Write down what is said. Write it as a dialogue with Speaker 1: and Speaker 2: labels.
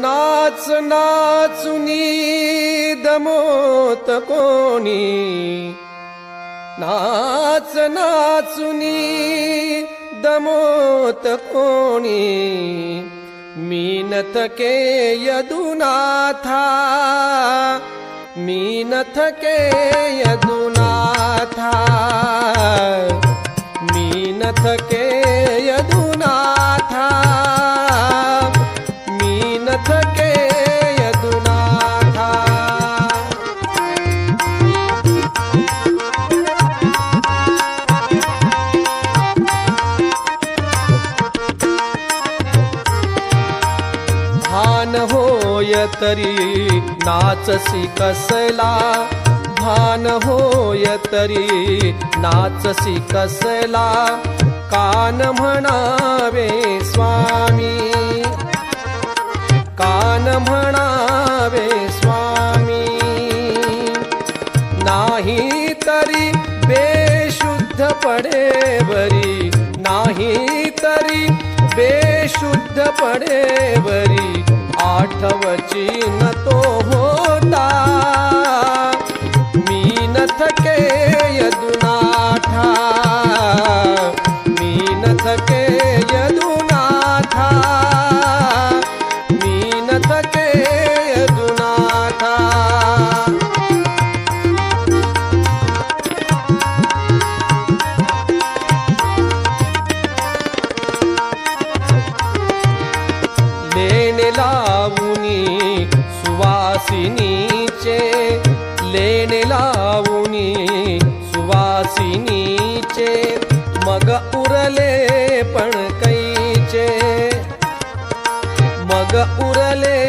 Speaker 1: नाच नाचुनी दमोत कोणी. नाच नाचुनी दमोत कोणी. मी के यदुनाथा मीनथ के यदुनाथा मीनथ के तरी नाचसी कसला? भान होय तरी नाचसी कसला? कान म्हणावे स्वामी कान म्हणावे स्वामी नाही तरी बेशुद्ध पडे बरी नाही तरी बेशुद्ध पडे लावुनी सुवासिनीचे लेण लावुनी सुवासिनीचे मग उरले पण कैचे। मग उरले